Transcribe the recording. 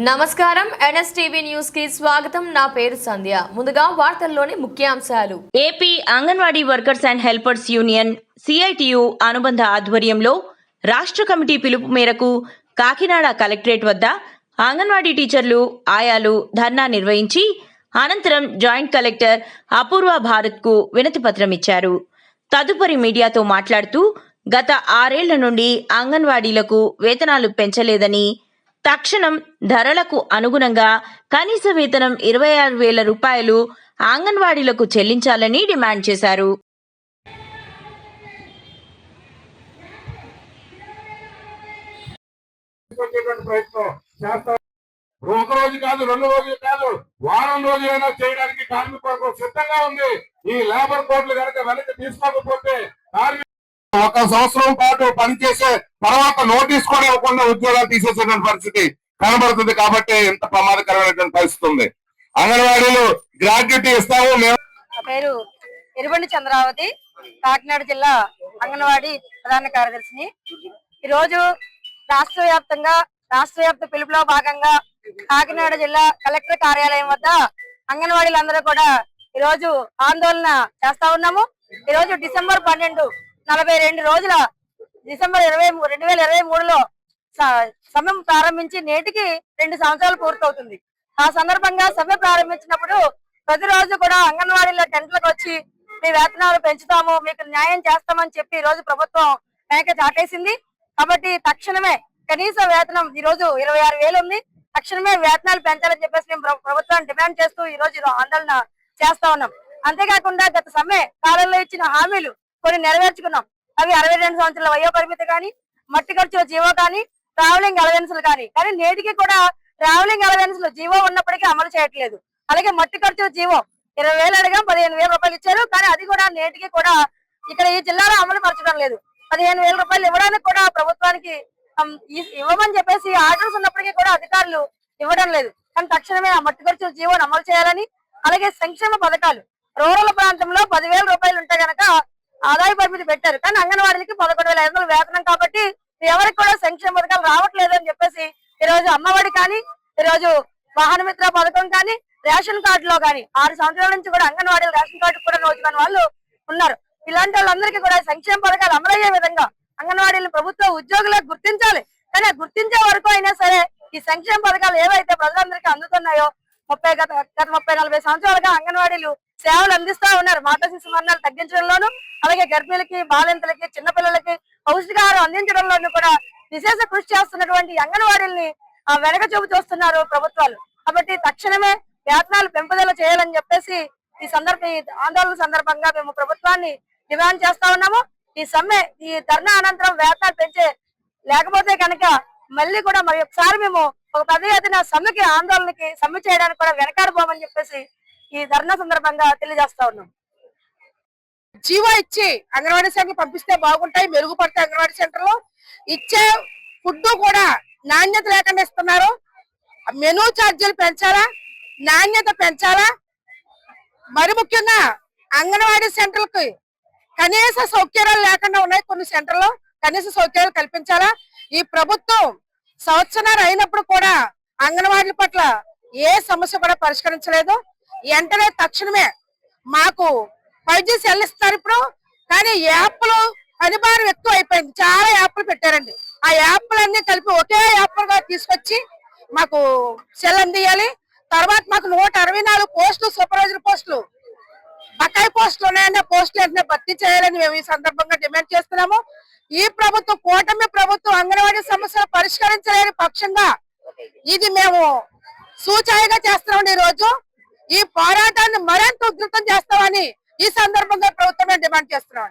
నమస్కారం. ఎన్ఎస్టీవీ న్యూస్కి స్వాగతం. నా పేరు సంధ్య. ముందుగా వార్తల్లోని ముఖ్యాంశాలు. AP anganwadi workers and helpers union CITU అనుబంధ ఆధ్వర్యంలో రాష్ట్ర కమిటీ పిలుపు మేరకు కాకినాడ కలెక్టరేట్ వద్ద అంగన్వాడీ టీచర్లు ఆయాలు ధర్నా నిర్వహించి అనంతరం జాయింట్ కలెక్టర్ అపూర్వ భారత్కు వినతి పత్రం ఇచ్చారు. తదుపరి మీడియాతో మాట్లాడుతూ గత ఆరేళ్ళ నుండి అంగన్వాడీలకు వేతనాలు పెంచలేదని తక్షణం ధరలకు అనుగుణంగా కనీస వేతనం ఇరవై ఆరు వేల రూపాయలు అంగన్వాడీలకు చెల్లించాలని డిమాండ్ చేశారు. ఒక రోజు కాదు రెండు రోజులు కాదు వారం రోజులైనా చేయడానికి కార్మిక సిద్ధంగా ఉంది. ఈ లేబర్ కోడ్లు కనుక వెనక్కి తీసుకోకపోతే కార్మిక ఒక సంవత్సరం పాటు పనిచేసే తర్వాత నోటీస్ కూడా ఇవ్వకుండా ఉద్యోగాలు తీసేసేటువంటి పరిస్థితి కనబడుతుంది కాబట్టి ఎంత ప్రమాదకరమైనటువంటి పరిస్థితి ఉంది. అంగన్వాడీలు గ్రాడ్యుటీ ఇస్తాము మేము పేరు ఎరుబండి చంద్రావతి కాకినాడ జిల్లా అంగన్వాడీ ప్రధాన కార్యదర్శిని. ఈరోజు రాష్ట్ర వ్యాప్తంగా రాష్ట్ర వ్యాప్త పిలుపులో భాగంగా కాకినాడ జిల్లా కలెక్టర్ కార్యాలయం వద్ద అంగన్వాడీలందరూ కూడా ఈరోజు ఆందోళన చేస్తా ఉన్నాము. ఈరోజు డిసెంబర్ పన్నెండు నలభై రెండు రోజుల డిసెంబర్ ఇరవై రెండు వేల ఇరవై మూడులో సమ్మె సమయం ప్రారంభించి నేటికి రెండు సంవత్సరాలు పూర్తవుతుంది. ఆ సందర్భంగా సమ్మె ప్రారంభించినప్పుడు ప్రతిరోజు కూడా అంగన్వాడీలో టెంట్లకు వచ్చి మీ వేతనాలు పెంచుతాము మీకు న్యాయం చేస్తామని చెప్పి ఈ రోజు ప్రభుత్వం మేక చాటేసింది. కాబట్టి తక్షణమే కనీస వేతనం ఈ రోజు ఇరవై ఆరు వేలు ఉంది. తక్షణమే వేతనాలు పెంచాలని చెప్పేసి మేము ప్రభుత్వాన్ని డిమాండ్ చేస్తూ ఈ రోజు ఆందోళన చేస్తా ఉన్నాం. అంతేకాకుండా గత సమ్మె కాలంలో ఇచ్చిన హామీలు కొన్ని నెరవేర్చుకున్నాం. అవి అరవై రెండు సంవత్సరాల వయో పరిమితి కానీ మట్టి ఖర్చుల జీవో కానీ ట్రావెలింగ్ అలవెన్స్లు కానీ. కానీ నేటికి కూడా ట్రావెలింగ్ అలవెన్స్లు జీవో ఉన్నప్పటికీ అమలు చేయట్లేదు. అలాగే మట్టి ఖర్చుల జీవో ఇరవై వేలు అడగా పదిహేను వేల రూపాయలు ఇచ్చారు. కానీ అది కూడా నేటికి కూడా ఇక్కడ ఈ జిల్లాలో అమలు పరచడం లేదు. పదిహేను వేల రూపాయలు ఇవ్వడానికి కూడా ప్రభుత్వానికి ఇవ్వమని చెప్పేసి ఆర్డర్స్ ఉన్నప్పటికీ కూడా అధికారులు ఇవ్వడం లేదు. కానీ తక్షణమే ఆ మట్టి ఖర్చుల జీవోని అమలు చేయాలని అలాగే సంక్షేమ పథకాలు. రూరల్ ప్రాంతంలో పదివేల రూపాయలు ఉంటే గనక ఆదాయ పరిమితి పెట్టారు. కానీ అంగన్వాడీలకి పదకొండు వేల ఐదు వందలు వేతనం కాబట్టి ఎవరికి కూడా సంక్షేమ పథకాలు రావట్లేదు అని చెప్పేసి ఈ రోజు అమ్మఒడి కానీ ఈ రోజు వాహన మిత్ర పథకం కానీ రేషన్ కార్డు లో కానీ ఆరు సంవత్సరాల నుంచి కూడా అంగన్వాడీలు రేషన్ కార్డు కూడా నోచుకున్న వాళ్ళు ఉన్నారు. ఇలాంటి వాళ్ళందరికీ కూడా సంక్షేమ పథకాలు అమలయ్యే విధంగా అంగన్వాడీలు ప్రభుత్వ ఉద్యోగులకు గుర్తించాలి. కానీ గుర్తించే వరకు అయినా సరే ఈ సంక్షేమ పథకాలు ఏవైతే ప్రజలందరికీ అందుతున్నాయో ముప్పై గత గత ముప్పై నలభై సంవత్సరాలుగా అంగన్వాడీలు సేవలు అందిస్తా ఉన్నారు. మాతా శిశు మరణాలు తగ్గించడంలోను అలాగే గర్భిణులకి బాలింతలకి చిన్నపిల్లలకి పౌష్టికాహారం అందించడంలోనూ కూడా విశేష కృషి చేస్తున్నటువంటి అంగన్వాడీల్ని ఆ, వెనక చూపు చూస్తున్నారు ప్రభుత్వాలు. కాబట్టి తక్షణమే వేతనాలు పెంపుదల చేయాలని చెప్పేసి ఈ సందర్భ ఆందోళన సందర్భంగా మేము ప్రభుత్వాన్ని డిమాండ్ చేస్తా ఉన్నాము. ఈ సమ్మె ఈ ధర్నా అనంతరం వేతనాలు పెంచే లేకపోతే కనుక మళ్ళీ కూడా మరి ఒకసారి మేము ఒక పెద్ద ఎత్తున సమ్మెకి ఆందోళనకి సమ్మె చేయడానికి కూడా వెనకాడబోమని చెప్పేసి ఈ ధర్నా సందర్భంగా తెలియజేస్తా ఉన్నాం. జీవో ఇచ్చి అంగన్వాడీ సెంటర్ పంపిస్తే బాగుంటాయి మెరుగుపడతాయి అంగన్వాడీ సెంటర్లో ఇచ్చే ఫుడ్ కూడా నాణ్యత లేకుండా ఇస్తున్నారు మెనూ ఛార్జీలు పెంచాలా? నాణ్యత పెంచాలా? మరి ముఖ్యంగా అంగన్వాడీ సెంటర్లకి కనీస సౌకర్యాలు లేకుండా ఉన్నాయి కొన్ని సెంటర్లో. కనీస సౌకర్యాలు కల్పించాలా? ఈ ప్రభుత్వం సంవత్సరాలు అయినప్పుడు కూడా అంగన్వాడీల పట్ల ఏ సమస్య కూడా పరిష్కరించలేదు. వెంటనే తక్షణమే మాకు ఫైవ్ జీ సెల్ ఇప్పుడు. కానీ యాప్లు పనిభారం ఎక్కువ అయిపోయింది. చాలా యాప్లు పెట్టారండి. ఆ యాప్లు కలిపి ఒకే యాప్లుగా తీసుకొచ్చి మాకు సెల్ అందియాలి. తర్వాత మాకు నూట అరవై నాలుగు పోస్టులు సూపర్వైజర్ పోస్టులు బకాయి పోస్టులు ఉన్నాయన్న పోస్టులు వెంటనే భర్తీ చేయాలని మేము ఈ సందర్భంగా డిమాండ్ చేస్తున్నాము. ఈ ప్రభుత్వం కూటమి ప్రభుత్వం అంగన్వాడీ సమస్యలు పరిష్కరించలేని పక్షంగా ఇది మేము సూచాయిగా చేస్తున్నాం ఈ రోజు ఈ పోరాటాన్ని మరింత ఉధృతం చేస్తామని ఈ సందర్భంగా ప్రభుత్వమే డిమాండ్ చేస్తున్నాం